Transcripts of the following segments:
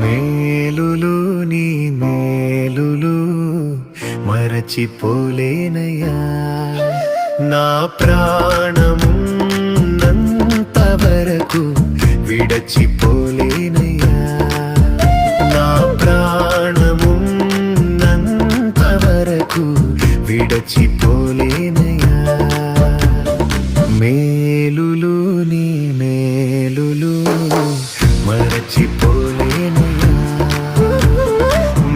మేలులు నీ మేలులు మరచిపోలేనయ్యా నా ప్రాణమున్నంత వరకు విడచిపో మరచిపోలేనయ్యా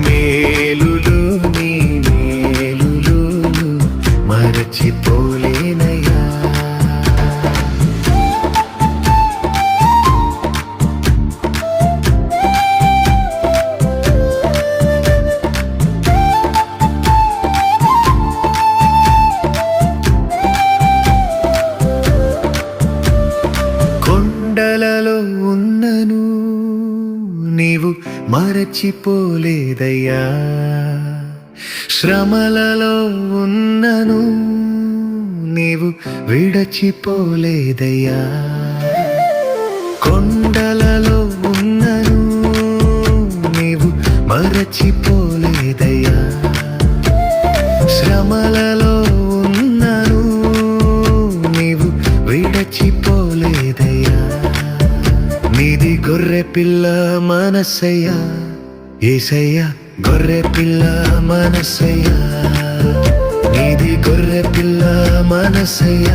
మేలులు నీ మేలులు మరచిపోలేనయ్యా. నీవు మరచిపోలేదయ్యా. శ్రమలలో ఉన్నను నీవు విడచిపోలేదయ్యా. కొండలలో ఉన్నను నీవు మరచిపోలేదయ్యా. శ్రమలలో పిల్ల మనసయ్య ఏసయ్య గొర్రె పిల్ల మనసయ్య. నీది గొర్రె పిల్ల మనసయ్య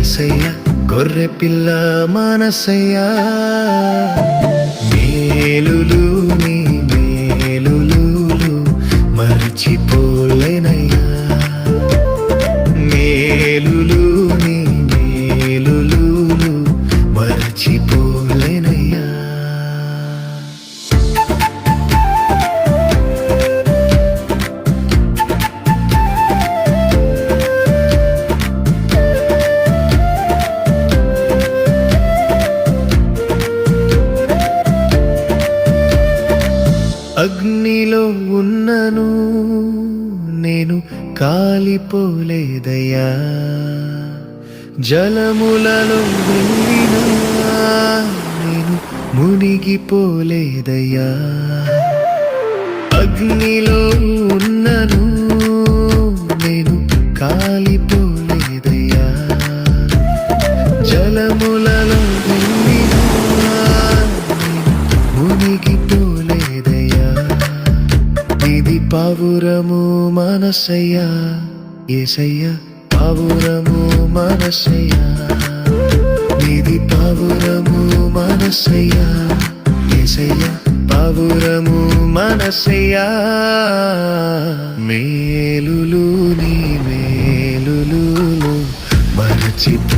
ఏసయ్య గొర్రె పిల్ల మనసయ్య. మేలులు నీ మేలులు మర్చిపోలేనయ్యా. మేలులు నీ ఉన్నను నేను కాలిపోలేదయ్యా. జలములలో వెళ్ళినా నేను మునిగిపోలేదయ్యా. అగ్నిలో ఉన్నను పావురము మనసయ్యా ఏసయ్యా పావురము మనసయ్యా. నీది పావురము మనసయ్యా ఏసయ్యా పావురము మనసయ్యా. మేలులు నీ మేలులు మరచిపోలేనయ్యా